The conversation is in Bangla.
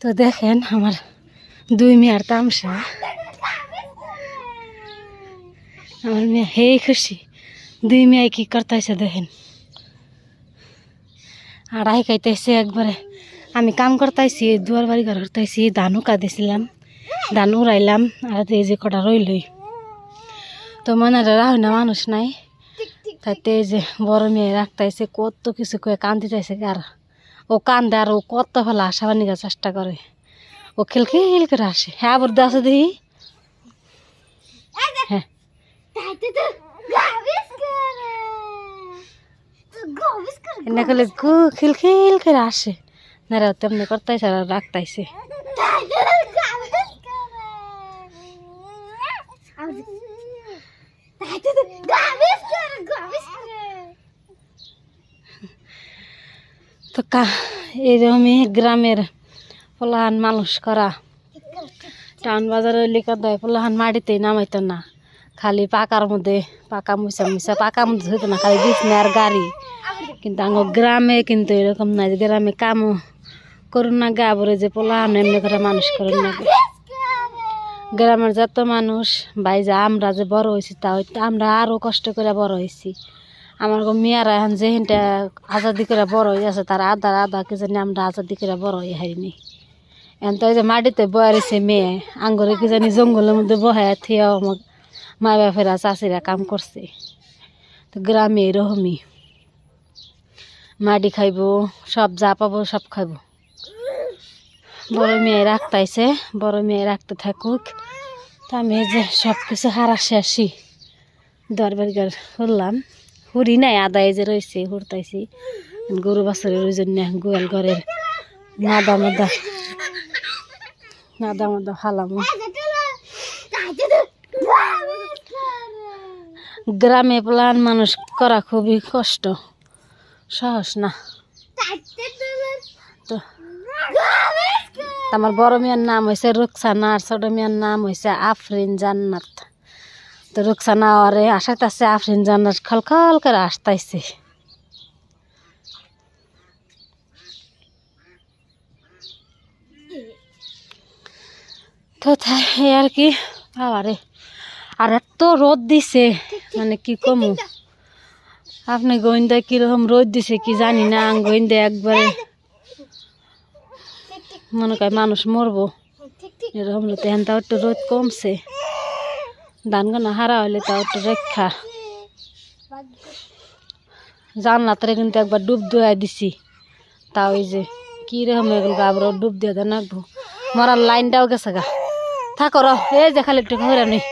তো দেখেন আমার দুই মেয়ার তামসা। আমার মেয়ে হে খুশি। দুই মেয়ে কি করতেছে দেখেন। আড়াই খাইতেছে একবারে। আমি কাম করতেছি, দুয়ার বাড়ি ঘর করতেছি, ধানও কাঁদেছিলাম, ধান উড়াইলাম, আর এই যে কটা রইলই। তো মনে রাহ না, মানুষ নাই। তাইতে এই যে বড় মেয়ে রাখতেছে, কত কিছু কয়ে কান্দিতেছে আর ও কান্দে আর ও কত ভালো বানি বানিয়ে চেষ্টা করে। ও খিলখিল করে আসে। হ্যাঁ আবার আছে দেখি। হ্যাঁ। এনে করলে গু খিলখিল করে আসে। না রে তেমনি করতেছে আর রাখতেছে কা এরকমই গ্রামের পোলাহান মানুষ করা। টাউন বাজারে লিখা দেয় পোলাহান মাটিতে নামাইতো না। খালি পাকার মধ্যে পাকা মুসা মুসা পাকা মধ্যে হইতো না, খালি বিছনা আর গাড়ি। কিন্তু আমার গ্রামে কিন্তু এরকম নাই যে গ্রামে কামও করুন না, গা বলে যে পোলাহান এমনি করে মানুষ করুন না। গ্রামের যত মানুষ, ভাই যে আমরা যে বড় হয়েছি তা আমরা আরও কষ্ট করে বড় হয়েছি। আমার মেয়েরা এখন যেহিনটা আজাদি করে বড় হয়ে আছে, তার আধা আধা কি জানি আমরা আজাদি করে বড় হয়ে হারিনি। এখন তো যে মাটিতে বয়ারিছে মেয়ে, আঙ্গরে কি জানি জঙ্গলের মধ্যে বহায় থিয়াও আমার মা বাপেরা, চাষিরা কাম করছে। তো গ্রামে এরকমই। মাটি খাইব, সব যা পাবো সব খাইব। বড় মেয়ে রাখতাইছে, বড় মেয়ে রাখতে থাকুক। তা আমি যে সব কিছু হারা শেষই দরবার করলাম। হুড়ি নাই আদা এই যে রয়েছে হুড়তাইছি গরু বাছরের ওই জন্য গোয়াল ঘরের নাদা মাদা নাদা মাদা হালামো গ্রামে প্লান মানুষ করা খুবই কষ্ট সহজ না। তো, আমার বড় মেয়ের নাম হয়েছে রুকসানা আর ছোট মেয়ের নাম হয়েছে আফরিন জান্নাত। তো রুকসানা আরে আসাইতেছে, আফরিন জান্নাত খলখল করে আসতেছে তো তাই আর কি? আরে আর এত রোদ দিছে মানে কি কমু? আপনি গোয়েন্দা কীরকম রোদ দিছে কি জানি না গোয়েন্দা একবারে মনে করে মানুষ মরবো। এরকম তাও একটু রোদ কমছে। ধান গানা হারা হলে তাও একটু রেখা। জানলাতে কিন্তু একবার ডুব দিয়ে দিছি। তাও এই যে কি রকম এগুলো আবার ডুব দিয়ে দেন মরার লাইনটাও গেছে গা। থাকো র এই যে খালি একটু ঘুরে নেই